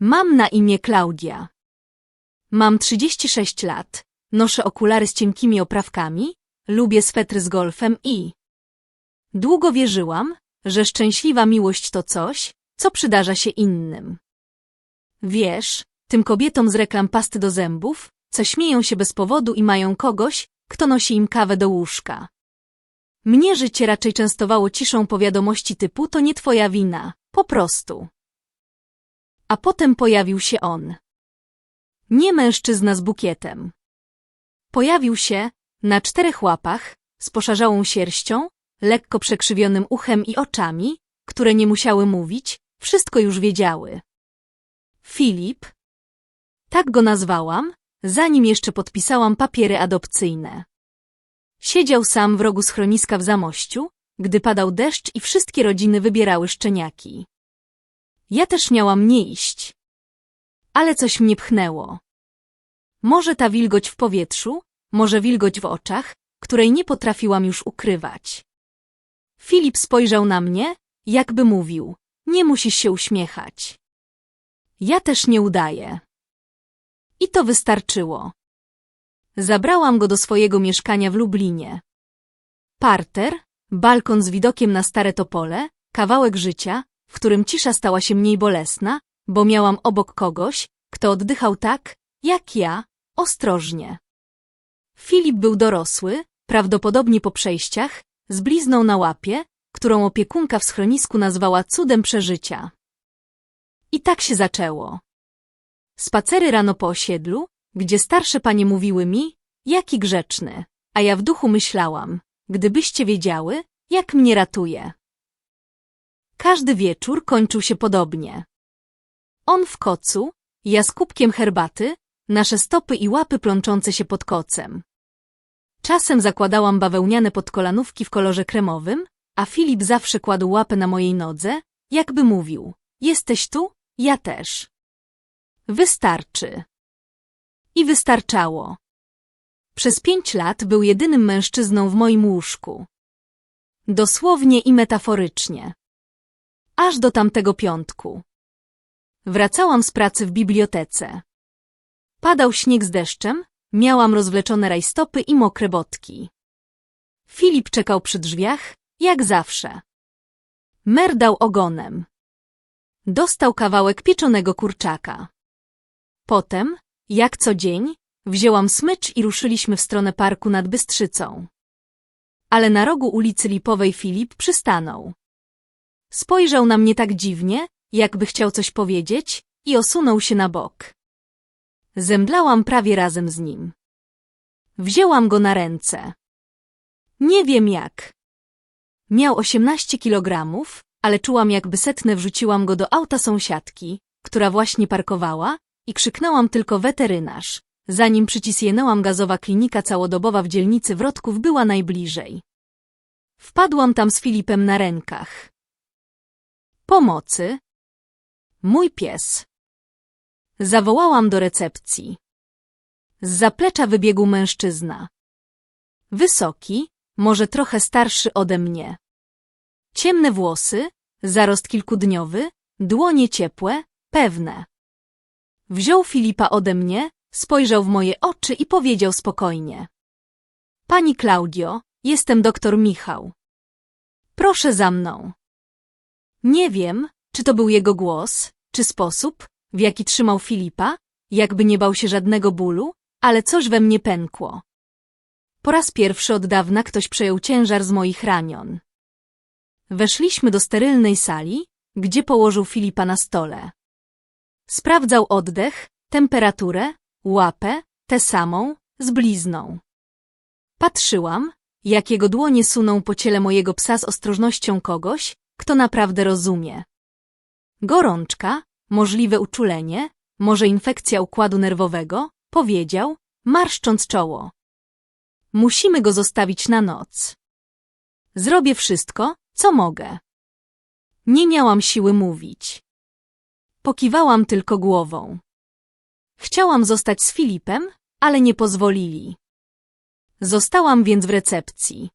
Mam na imię Klaudia. Mam 36 lat, noszę okulary z cienkimi oprawkami, lubię swetry z golfem i... Długo wierzyłam, że szczęśliwa miłość to coś, co przydarza się innym. Wiesz, tym kobietom z reklam pasty do zębów, co śmieją się bez powodu i mają kogoś, kto nosi im kawę do łóżka. Mnie życie raczej częstowało ciszą powiadomości typu to nie twoja wina, po prostu. A potem pojawił się on. Nie mężczyzna z bukietem. Pojawił się na czterech łapach, z poszarzałą sierścią, lekko przekrzywionym uchem i oczami, które nie musiały mówić, wszystko już wiedziały. Filip. Tak go nazwałam, zanim jeszcze podpisałam papiery adopcyjne. Siedział sam w rogu schroniska w Zamościu, gdy padał deszcz i wszystkie rodziny wybierały szczeniaki. Ja też miałam nie iść. Ale coś mnie pchnęło. Może ta wilgoć w powietrzu, może wilgoć w oczach, której nie potrafiłam już ukrywać. Filip spojrzał na mnie, jakby mówił, nie musisz się uśmiechać. Ja też nie udaję. I to wystarczyło. Zabrałam go do swojego mieszkania w Lublinie. Parter, balkon z widokiem na stare topole, kawałek życia, w którym cisza stała się mniej bolesna, bo miałam obok kogoś, kto oddychał tak, jak ja, ostrożnie. Filip był dorosły, prawdopodobnie po przejściach, z blizną na łapie, którą opiekunka w schronisku nazwała cudem przeżycia. I tak się zaczęło. Spacery rano po osiedlu, gdzie starsze panie mówiły mi, jaki grzeczny, a ja w duchu myślałam, gdybyście wiedziały, jak mnie ratuje. Każdy wieczór kończył się podobnie. On w kocu, ja z kubkiem herbaty, nasze stopy i łapy plączące się pod kocem. Czasem zakładałam bawełniane podkolanówki w kolorze kremowym, a Filip zawsze kładł łapę na mojej nodze, jakby mówił, jesteś tu, ja też. Wystarczy. I wystarczało. Przez pięć lat był jedynym mężczyzną w moim łóżku. Dosłownie i metaforycznie. Aż do tamtego piątku. Wracałam z pracy w bibliotece. Padał śnieg z deszczem, miałam rozwleczone rajstopy i mokre botki. Filip czekał przy drzwiach, jak zawsze. Merdał ogonem. Dostał kawałek pieczonego kurczaka. Potem, jak co dzień, wzięłam smycz i ruszyliśmy w stronę parku nad Bystrzycą. Ale na rogu ulicy Lipowej Filip przystanął. Spojrzał na mnie tak dziwnie, jakby chciał coś powiedzieć, i osunął się na bok. Zemdlałam prawie razem z nim. Wzięłam go na ręce. Nie wiem jak. Miał 18 kilogramów, ale czułam jakby setne wrzuciłam go do auta sąsiadki, która właśnie parkowała i krzyknęłam tylko weterynarz, zanim przycisnęłam gazowa klinika całodobowa w dzielnicy Wrotków była najbliżej. Wpadłam tam z Filipem na rękach. Pomocy. Mój pies. Zawołałam do recepcji. Z zaplecza wybiegł mężczyzna. Wysoki, może trochę starszy ode mnie. Ciemne włosy, zarost kilkudniowy, dłonie ciepłe, pewne. Wziął Filipa ode mnie, spojrzał w moje oczy i powiedział spokojnie. Pani Klaudio, jestem doktor Michał. Proszę za mną. Nie wiem, czy to był jego głos, czy sposób, w jaki trzymał Filipa, jakby nie bał się żadnego bólu, ale coś we mnie pękło. Po raz pierwszy od dawna ktoś przejął ciężar z moich ranion. Weszliśmy do sterylnej sali, gdzie położył Filipa na stole. Sprawdzał oddech, temperaturę, łapę, tę samą, z blizną. Patrzyłam, jak jego dłonie suną po ciele mojego psa z ostrożnością kogoś, kto naprawdę rozumie. Gorączka, możliwe uczulenie, może infekcja układu nerwowego, powiedział, marszcząc czoło. Musimy go zostawić na noc. Zrobię wszystko, co mogę. Nie miałam siły mówić. Pokiwałam tylko głową. Chciałam zostać z Filipem, ale nie pozwolili. Zostałam więc w recepcji.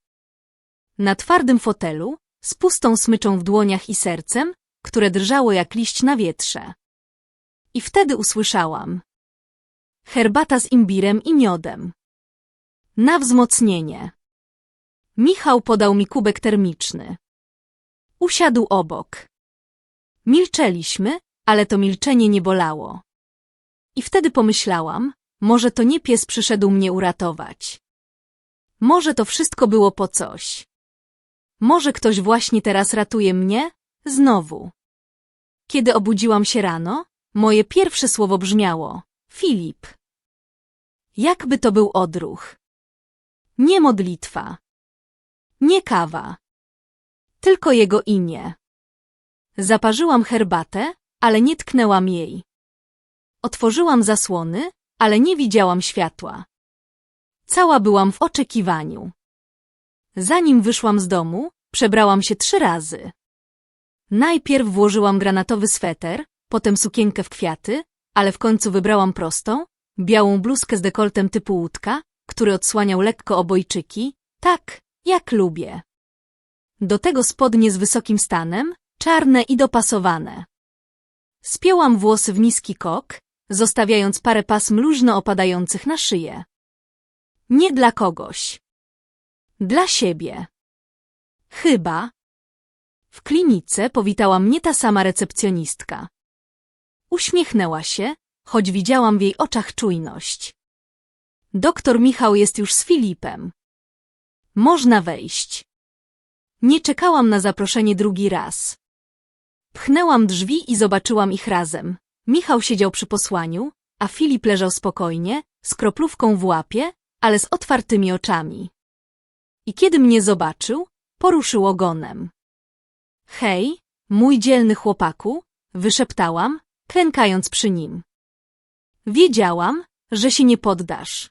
Na twardym fotelu, z pustą smyczą w dłoniach i sercem, które drżało jak liść na wietrze. i wtedy usłyszałam. Herbata z imbirem i miodem. Na wzmocnienie. Michał podał mi kubek termiczny. Usiadł obok. Milczeliśmy, ale to milczenie nie bolało. I wtedy pomyślałam, może to nie pies przyszedł mnie uratować. Może to wszystko było po coś. Może ktoś właśnie teraz ratuje mnie? Znowu. Kiedy obudziłam się rano, moje pierwsze słowo brzmiało Filip. Jakby to był odruch. Nie modlitwa. Nie kawa. Tylko jego imię. Zaparzyłam herbatę, ale nie tknęłam jej. Otworzyłam zasłony, ale nie widziałam światła. Cała byłam w oczekiwaniu. Zanim wyszłam z domu, przebrałam się trzy razy. Najpierw włożyłam granatowy sweter, potem sukienkę w kwiaty, ale w końcu wybrałam prostą, białą bluzkę z dekoltem typu łódka, który odsłaniał lekko obojczyki, tak, jak lubię. Do tego spodnie z wysokim stanem, czarne i dopasowane. Spięłam włosy w niski kok, zostawiając parę pasm luźno opadających na szyję. Nie dla kogoś. Dla siebie. Chyba. W klinice powitała mnie ta sama recepcjonistka. Uśmiechnęła się, choć widziałam w jej oczach czujność. Doktor Michał jest już z Filipem. Można wejść. Nie czekałam na zaproszenie drugi raz. Pchnęłam drzwi i zobaczyłam ich razem. Michał siedział przy posłaniu, a Filip leżał spokojnie, z kroplówką w łapie, ale z otwartymi oczami. I kiedy mnie zobaczył, poruszył ogonem. Hej, mój dzielny chłopaku, wyszeptałam, klękając przy nim. Wiedziałam, że się nie poddasz.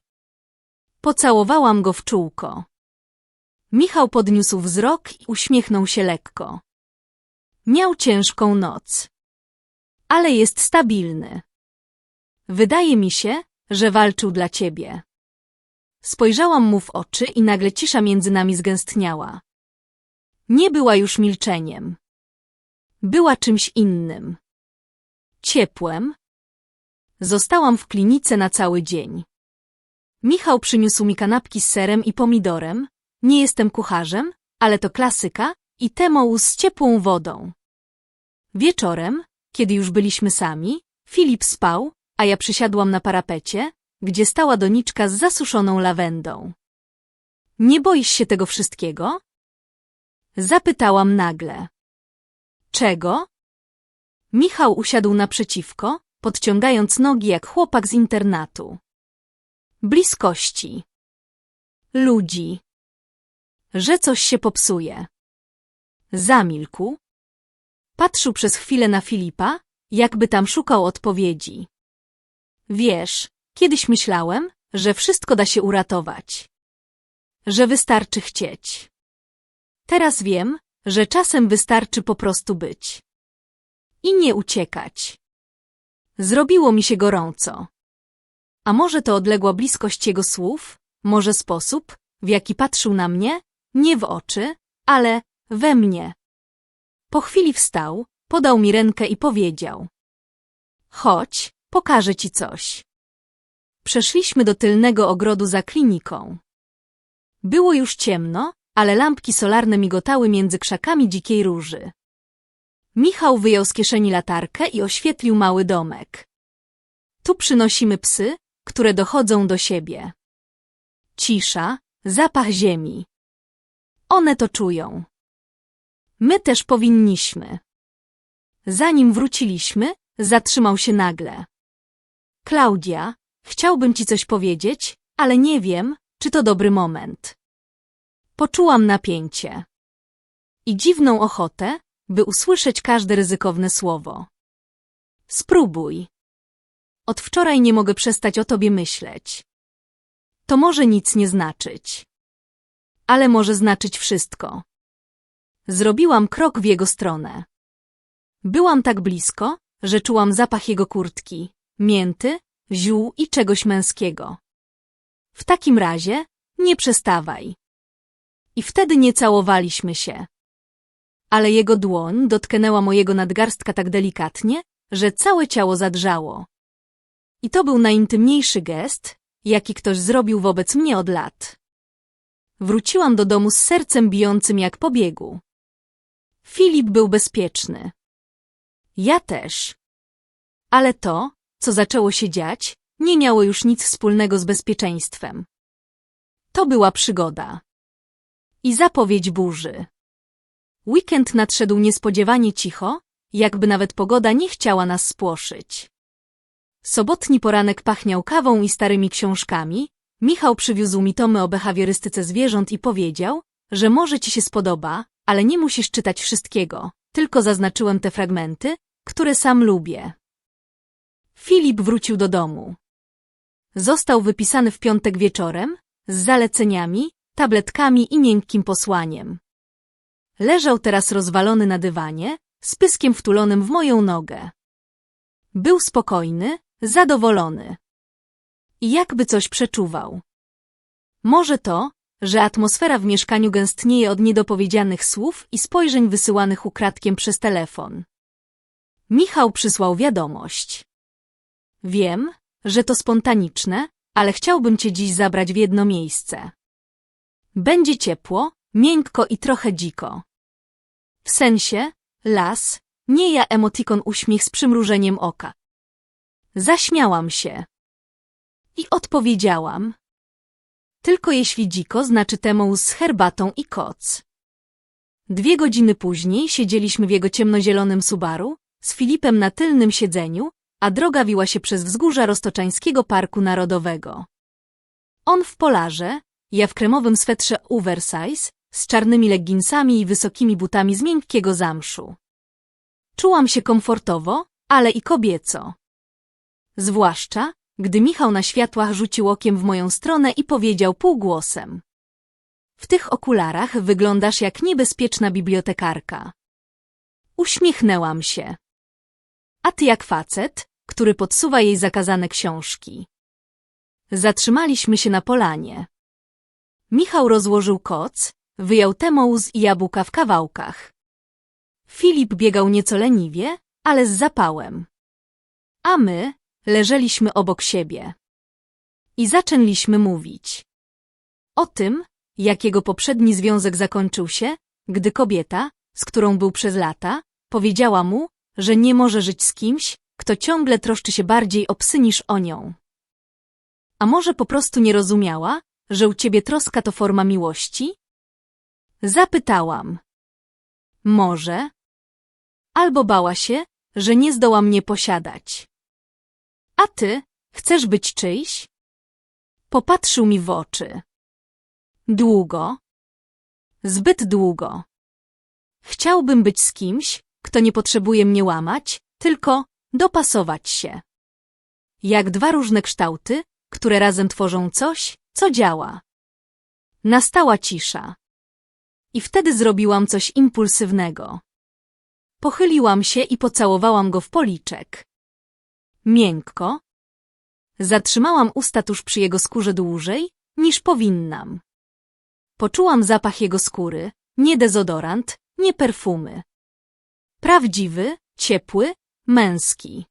Pocałowałam go w czółko. Michał podniósł wzrok i uśmiechnął się lekko. Miał ciężką noc. Ale jest stabilny. Wydaje mi się, że walczył dla ciebie. Spojrzałam mu w oczy i nagle cisza między nami zgęstniała. Nie była już milczeniem. Była czymś innym. Ciepłem. Zostałam w klinice na cały dzień. Michał przyniósł mi kanapki z serem i pomidorem. Nie jestem kucharzem, ale to klasyka i temoł z ciepłą wodą. Wieczorem, kiedy już byliśmy sami, Filip spał, a ja przysiadłam na parapecie, gdzie stała doniczka z zasuszoną lawendą. Nie boisz się tego wszystkiego? Zapytałam nagle. Czego? Michał usiadł naprzeciwko, podciągając nogi jak chłopak z internatu. Bliskości. Ludzi. Że coś się popsuje. Zamilkł. Patrzył przez chwilę na Filipa, jakby tam szukał odpowiedzi. Wiesz, kiedyś myślałem, że wszystko da się uratować. Że wystarczy chcieć. Teraz wiem, że czasem wystarczy po prostu być. I nie uciekać. Zrobiło mi się gorąco. A może to odległa bliskość jego słów, może sposób, w jaki patrzył na mnie, nie w oczy, ale we mnie. Po chwili wstał, podał mi rękę i powiedział. Chodź, pokażę ci coś. Przeszliśmy do tylnego ogrodu za kliniką. Było już ciemno, ale lampki solarne migotały między krzakami dzikiej róży. Michał wyjął z kieszeni latarkę i oświetlił mały domek. Tu przynosimy psy, które dochodzą do siebie. Cisza, zapach ziemi. One to czują. My też powinniśmy. Zanim wróciliśmy, zatrzymał się nagle. Klaudia, chciałbym ci coś powiedzieć, ale nie wiem, czy to dobry moment. Poczułam napięcie. I dziwną ochotę, by usłyszeć każde ryzykowne słowo. Spróbuj. Od wczoraj nie mogę przestać o tobie myśleć. To może nic nie znaczyć. Ale może znaczyć wszystko. Zrobiłam krok w jego stronę. Byłam tak blisko, że czułam zapach jego kurtki, mięty, ziół i czegoś męskiego. W takim razie nie przestawaj. I wtedy nie całowaliśmy się. Ale jego dłoń dotknęła mojego nadgarstka tak delikatnie, że całe ciało zadrżało. I to był najintymniejszy gest, jaki ktoś zrobił wobec mnie od lat. Wróciłam do domu z sercem bijącym jak po biegu. Filip był bezpieczny. Ja też. Ale to, co zaczęło się dziać, nie miało już nic wspólnego z bezpieczeństwem. To była przygoda. I zapowiedź burzy. Weekend nadszedł niespodziewanie cicho, jakby nawet pogoda nie chciała nas spłoszyć. Sobotni poranek pachniał kawą i starymi książkami. Michał przywiózł mi tomy o behawiorystyce zwierząt i powiedział, że może ci się spodoba, ale nie musisz czytać wszystkiego, tylko zaznaczyłem te fragmenty, które sam lubię. Filip wrócił do domu. Został wypisany w piątek wieczorem, z zaleceniami, tabletkami i miękkim posłaniem. Leżał teraz rozwalony na dywanie, z pyskiem wtulonym w moją nogę. Był spokojny, zadowolony. I jakby coś przeczuwał. Może to, że atmosfera w mieszkaniu gęstnieje od niedopowiedzianych słów i spojrzeń wysyłanych ukradkiem przez telefon. Michał przysłał wiadomość. Wiem, że to spontaniczne, ale chciałbym cię dziś zabrać w jedno miejsce. Będzie ciepło, miękko i trochę dziko. W sensie, las, nie ja emotikon uśmiech z przymrużeniem oka. Zaśmiałam się. I odpowiedziałam. Tylko jeśli dziko znaczy temu z herbatą i koc. Dwie godziny później siedzieliśmy w jego ciemnozielonym Subaru, z Filipem na tylnym siedzeniu, a droga wiła się przez wzgórza Roztoczańskiego Parku Narodowego. On w polarze, ja w kremowym swetrze oversize, z czarnymi legginsami i wysokimi butami z miękkiego zamszu. Czułam się komfortowo, ale i kobieco. Zwłaszcza, gdy Michał na światłach rzucił okiem w moją stronę i powiedział półgłosem. W tych okularach wyglądasz jak niebezpieczna bibliotekarka. Uśmiechnęłam się. A ty jak facet, który podsuwa jej zakazane książki. Zatrzymaliśmy się na polanie. Michał rozłożył koc, wyjął temouz i jabłka w kawałkach. Filip biegał nieco leniwie, ale z zapałem. A my leżeliśmy obok siebie. I zaczęliśmy mówić. O tym, jak jego poprzedni związek zakończył się, gdy kobieta, z którą był przez lata, powiedziała mu, że nie może żyć z kimś, kto ciągle troszczy się bardziej o psy niż o nią. A może po prostu nie rozumiała, że u ciebie troska to forma miłości? Zapytałam. Może. Albo bała się, że nie zdoła mnie posiadać. A ty, chcesz być czyjś? Popatrzył mi w oczy. Długo. Zbyt długo. Chciałbym być z kimś, kto nie potrzebuje mnie łamać, tylko dopasować się. Jak dwa różne kształty, które razem tworzą coś, co działa. Nastała cisza. I wtedy zrobiłam coś impulsywnego. Pochyliłam się i pocałowałam go w policzek. Miękko. Zatrzymałam usta tuż przy jego skórze dłużej, niż powinnam. Poczułam zapach jego skóry, nie dezodorant, nie perfumy. Prawdziwy, ciepły, męski.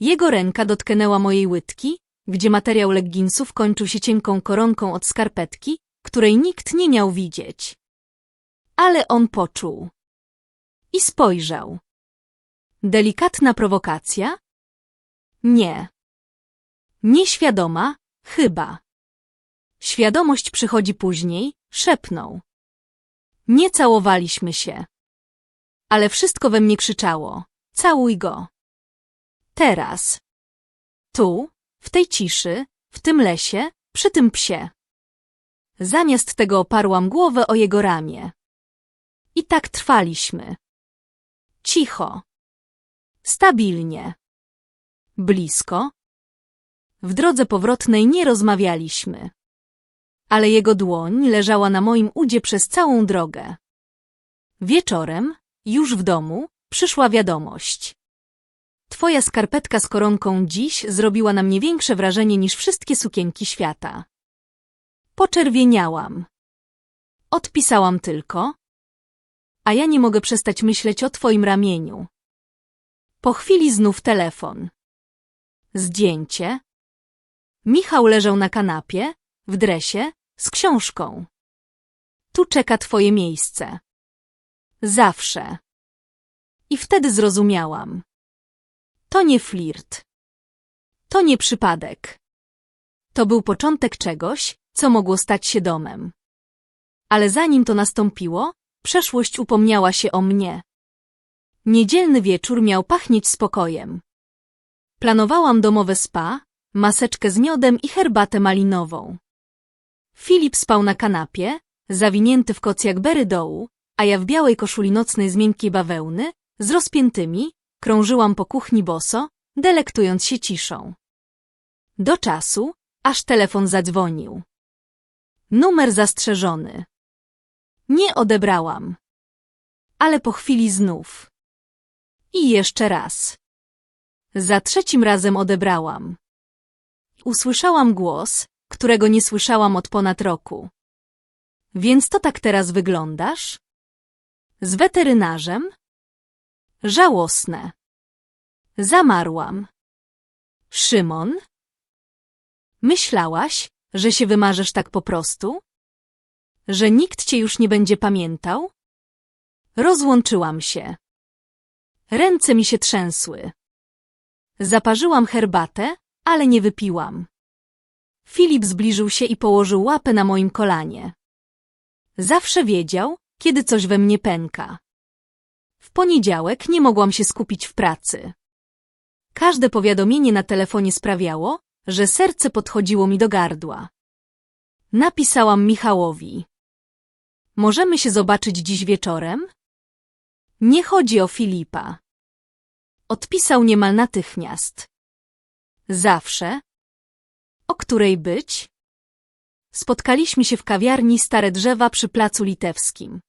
Jego ręka dotknęła mojej łydki, gdzie materiał legginsów kończył się cienką koronką od skarpetki, której nikt nie miał widzieć. Ale on poczuł. I spojrzał. Delikatna prowokacja? Nie. Nieświadoma, chyba. Świadomość przychodzi później, szepnął. Nie całowaliśmy się. Ale wszystko we mnie krzyczało. Całuj go. Teraz. Tu, w tej ciszy, w tym lesie, przy tym psie. Zamiast tego oparłam głowę o jego ramię. I tak trwaliśmy. Cicho. Stabilnie. Blisko. W drodze powrotnej nie rozmawialiśmy. Ale jego dłoń leżała na moim udzie przez całą drogę. Wieczorem, już w domu, przyszła wiadomość. Twoja skarpetka z koronką dziś zrobiła na mnie większe wrażenie niż wszystkie sukienki świata. Poczerwieniałam. Odpisałam tylko. A ja nie mogę przestać myśleć o twoim ramieniu. Po chwili znów telefon. Zdjęcie. Michał leżał na kanapie, w dresie, z książką. Tu czeka twoje miejsce. Zawsze. I wtedy zrozumiałam. To nie flirt. To nie przypadek. To był początek czegoś, co mogło stać się domem. Ale zanim to nastąpiło, przeszłość upomniała się o mnie. Niedzielny wieczór miał pachnieć spokojem. Planowałam domowe spa, maseczkę z miodem i herbatę malinową. Filip spał na kanapie, zawinięty w koc jak bery dołu, a ja w białej koszuli nocnej z miękkiej bawełny, z rozpiętymi, krążyłam po kuchni boso, delektując się ciszą. Do czasu, aż telefon zadzwonił. Numer zastrzeżony. Nie odebrałam. Ale po chwili znów. I jeszcze raz. Za trzecim razem odebrałam. Usłyszałam głos, którego nie słyszałam od ponad roku. Więc to tak teraz wyglądasz? Z weterynarzem? Żałosne. Zamarłam. Szymon? Myślałaś, że się wymarzesz tak po prostu? Że nikt cię już nie będzie pamiętał? Rozłączyłam się. Ręce mi się trzęsły. Zaparzyłam herbatę, ale nie wypiłam. Filip zbliżył się i położył łapę na moim kolanie. Zawsze wiedział, kiedy coś we mnie pęka. W poniedziałek nie mogłam się skupić w pracy. Każde powiadomienie na telefonie sprawiało, że serce podchodziło mi do gardła. Napisałam Michałowi. Możemy się zobaczyć dziś wieczorem? Nie chodzi o Filipa. Odpisał niemal natychmiast. Zawsze. O której być? Spotkaliśmy się w kawiarni Stare Drzewa przy Placu Litewskim.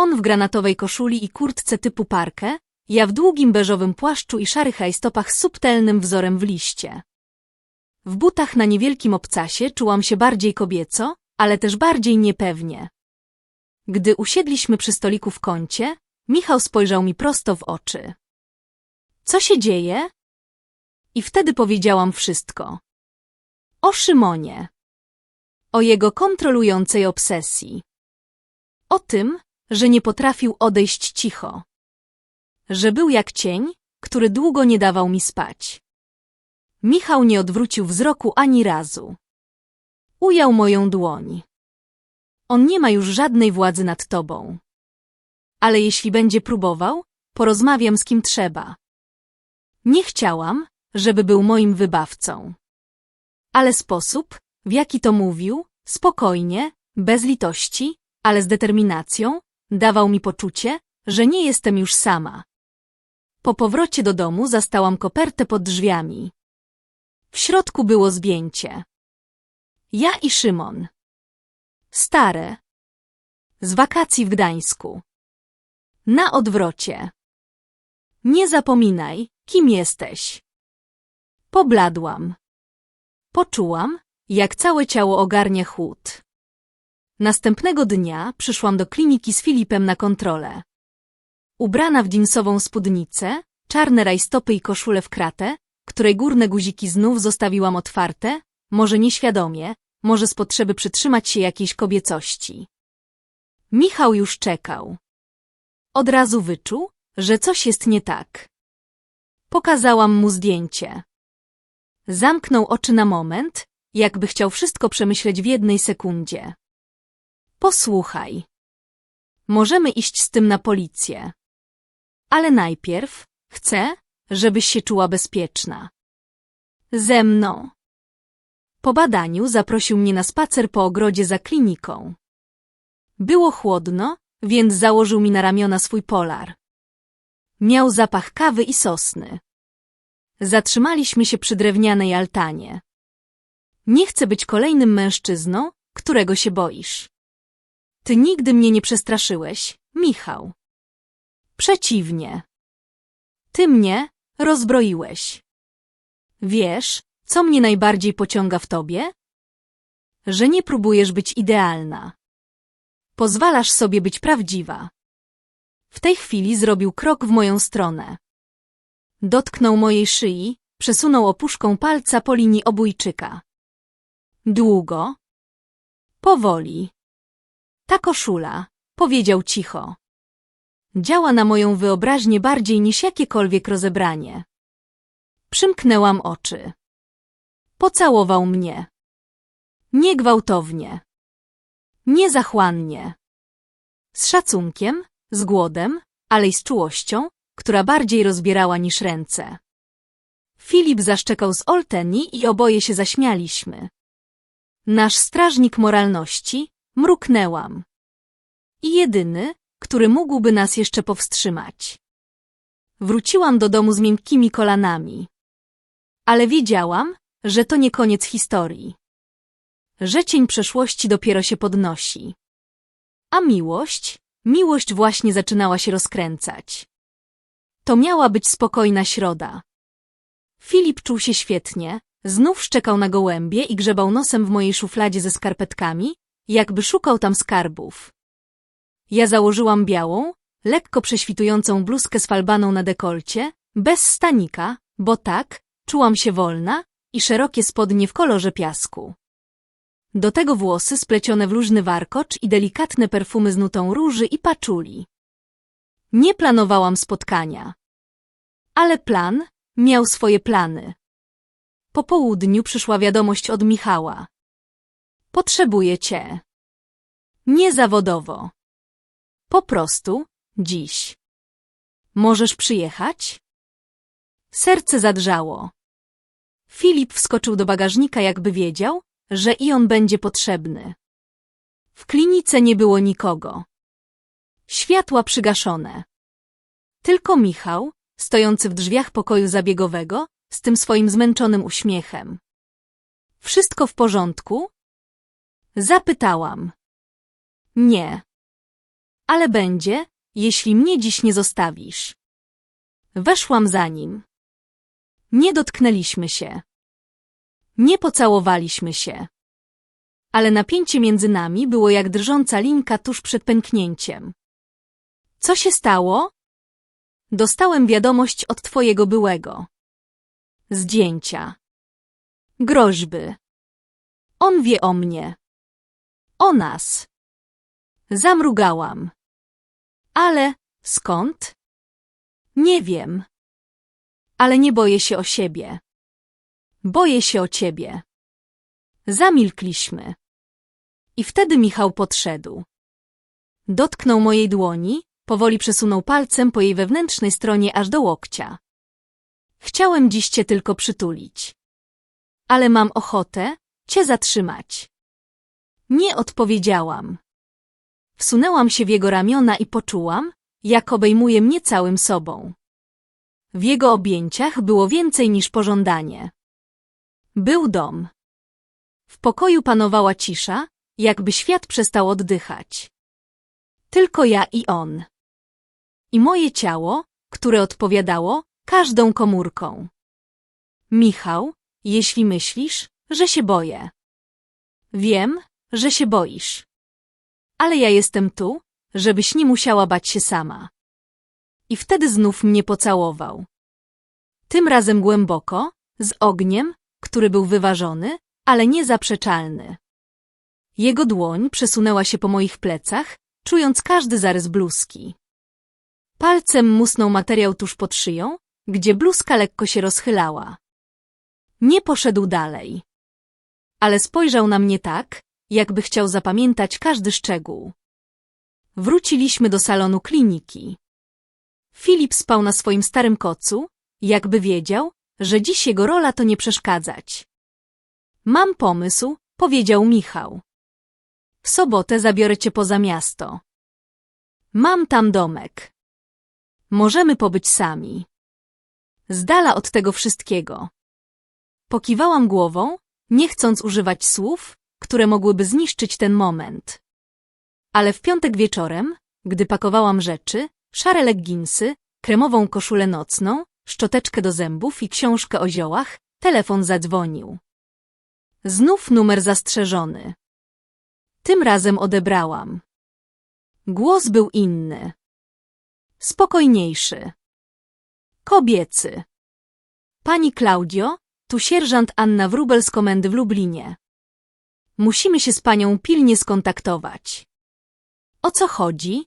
On w granatowej koszuli i kurtce typu parkę, ja w długim beżowym płaszczu i szarych rajstopach z subtelnym wzorem w liście. W butach na niewielkim obcasie czułam się bardziej kobieco, ale też bardziej niepewnie. Gdy usiedliśmy przy stoliku w kącie, Michał spojrzał mi prosto w oczy. Co się dzieje? I wtedy powiedziałam wszystko. O Szymonie. O jego kontrolującej obsesji. O tym, że nie potrafił odejść cicho. Że był jak cień, który długo nie dawał mi spać. Michał nie odwrócił wzroku ani razu. Ujął moją dłoń. On nie ma już żadnej władzy nad tobą. Ale jeśli będzie próbował, porozmawiam z kim trzeba. Nie chciałam, żeby był moim wybawcą. Ale sposób, w jaki to mówił, spokojnie, bez litości, ale z determinacją, dawał mi poczucie, że nie jestem już sama. Po powrocie do domu zastałam kopertę pod drzwiami. W środku było zdjęcie. Ja i Szymon. Stare. Z wakacji w Gdańsku. Na odwrocie. Nie zapominaj, kim jesteś. Pobladłam. Poczułam, jak całe ciało ogarnia chłód. Następnego dnia przyszłam do kliniki z Filipem na kontrolę. Ubrana w dżinsową spódnicę, czarne rajstopy i koszulę w kratę, której górne guziki znów zostawiłam otwarte, może nieświadomie, może z potrzeby przytrzymać się jakiejś kobiecości. Michał już czekał. Od razu wyczuł, że coś jest nie tak. Pokazałam mu zdjęcie. Zamknął oczy na moment, jakby chciał wszystko przemyśleć w jednej sekundzie. Posłuchaj. Możemy iść z tym na policję. Ale najpierw chcę, żebyś się czuła bezpieczna. Ze mną. Po badaniu zaprosił mnie na spacer po ogrodzie za kliniką. Było chłodno, więc założył mi na ramiona swój polar. Miał zapach kawy i sosny. Zatrzymaliśmy się przy drewnianej altanie. Nie chcę być kolejnym mężczyzną, którego się boisz. Ty nigdy mnie nie przestraszyłeś, Michał. Przeciwnie. Ty mnie rozbroiłeś. Wiesz, co mnie najbardziej pociąga w tobie? Że nie próbujesz być idealna. Pozwalasz sobie być prawdziwa. W tej chwili zrobił krok w moją stronę. Dotknął mojej szyi, przesunął opuszką palca po linii obójczyka. Długo. Powoli. Ta koszula, powiedział cicho. Działa na moją wyobraźnię bardziej niż jakiekolwiek rozebranie. Przymknęłam oczy. Pocałował mnie. Niegwałtownie. Niezachłannie. Z szacunkiem, z głodem, ale i z czułością, która bardziej rozbierała niż ręce. Filip zaszczekał z Olteni i oboje się zaśmialiśmy. Nasz strażnik moralności, mruknęłam. I jedyny, który mógłby nas jeszcze powstrzymać. Wróciłam do domu z miękkimi kolanami. Ale wiedziałam, że to nie koniec historii. Że cień przeszłości dopiero się podnosi. A miłość, miłość właśnie zaczynała się rozkręcać. To miała być spokojna środa. Filip czuł się świetnie, znów szczekał na gołębie i grzebał nosem w mojej szufladzie ze skarpetkami, jakby szukał tam skarbów. Ja założyłam białą, lekko prześwitującą bluzkę z falbaną na dekolcie, bez stanika, bo tak, czułam się wolna i szerokie spodnie w kolorze piasku. Do tego włosy splecione w luźny warkocz i delikatne perfumy z nutą róży i paczuli. Nie planowałam spotkania. Ale plan miał swoje plany. Po południu przyszła wiadomość od Michała. Potrzebuję cię. Nie zawodowo. Po prostu, dziś. Możesz przyjechać? Serce zadrżało. Filip wskoczył do bagażnika, jakby wiedział, że i on będzie potrzebny. W klinice nie było nikogo. Światła przygaszone. Tylko Michał, stojący w drzwiach pokoju zabiegowego, z tym swoim zmęczonym uśmiechem. Wszystko w porządku? Zapytałam. Nie. Ale będzie, jeśli mnie dziś nie zostawisz. Weszłam za nim. Nie dotknęliśmy się. Nie pocałowaliśmy się. Ale napięcie między nami było jak drżąca linka tuż przed pęknięciem. Co się stało? Dostałem wiadomość od twojego byłego. Zdjęcia. Groźby. On wie o mnie. O nas. Zamrugałam. Ale skąd? Nie wiem. Ale nie boję się o siebie. Boję się o ciebie. Zamilkliśmy. I wtedy Michał podszedł. Dotknął mojej dłoni, powoli przesunął palcem po jej wewnętrznej stronie aż do łokcia. Chciałem dziś cię tylko przytulić. Ale mam ochotę cię zatrzymać. Nie odpowiedziałam. Wsunęłam się w jego ramiona i poczułam, jak obejmuje mnie całym sobą. W jego objęciach było więcej niż pożądanie. Był dom. W pokoju panowała cisza, jakby świat przestał oddychać. Tylko ja i on. I moje ciało, które odpowiadało każdą komórką. Michał, jeśli myślisz, że się boję. Wiem, że się boisz. Ale ja jestem tu, żebyś nie musiała bać się sama. I wtedy znów mnie pocałował. Tym razem głęboko, z ogniem, który był wyważony, ale niezaprzeczalny. Jego dłoń przesunęła się po moich plecach, czując każdy zarys bluzki. Palcem musnął materiał tuż pod szyją, gdzie bluzka lekko się rozchylała. Nie poszedł dalej. Ale spojrzał na mnie tak, jakby chciał zapamiętać każdy szczegół. Wróciliśmy do salonu kliniki. Filip spał na swoim starym kocu, jakby wiedział, że dziś jego rola to nie przeszkadzać. Mam pomysł, powiedział Michał. W sobotę zabiorę cię poza miasto. Mam tam domek. Możemy pobyć sami. Z dala od tego wszystkiego. Pokiwałam głową, nie chcąc używać słów, które mogłyby zniszczyć ten moment. Ale w piątek wieczorem, gdy pakowałam rzeczy, szare legginsy, kremową koszulę nocną, szczoteczkę do zębów i książkę o ziołach, telefon zadzwonił. Znów numer zastrzeżony. Tym razem odebrałam. Głos był inny. Spokojniejszy. Kobiecy. Pani Klaudio, tu sierżant Anna Wróbel z komendy w Lublinie. Musimy się z panią pilnie skontaktować. O co chodzi?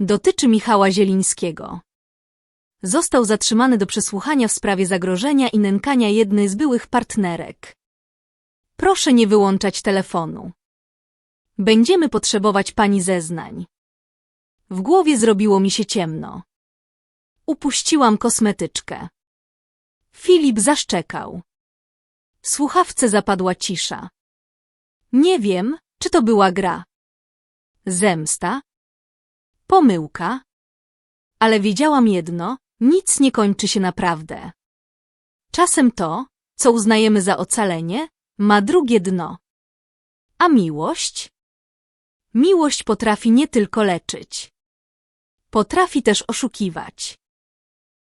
Dotyczy Michała Zielińskiego. Został zatrzymany do przesłuchania w sprawie zagrożenia i nękania jednej z byłych partnerek. Proszę nie wyłączać telefonu. Będziemy potrzebować pani zeznań. W głowie zrobiło mi się ciemno. Upuściłam kosmetyczkę. Filip zaszczekał. W słuchawce zapadła cisza. Nie wiem, czy to była gra. Zemsta? Pomyłka? Ale wiedziałam jedno, nic nie kończy się naprawdę. Czasem to, co uznajemy za ocalenie, ma drugie dno. A miłość? Miłość potrafi nie tylko leczyć. Potrafi też oszukiwać.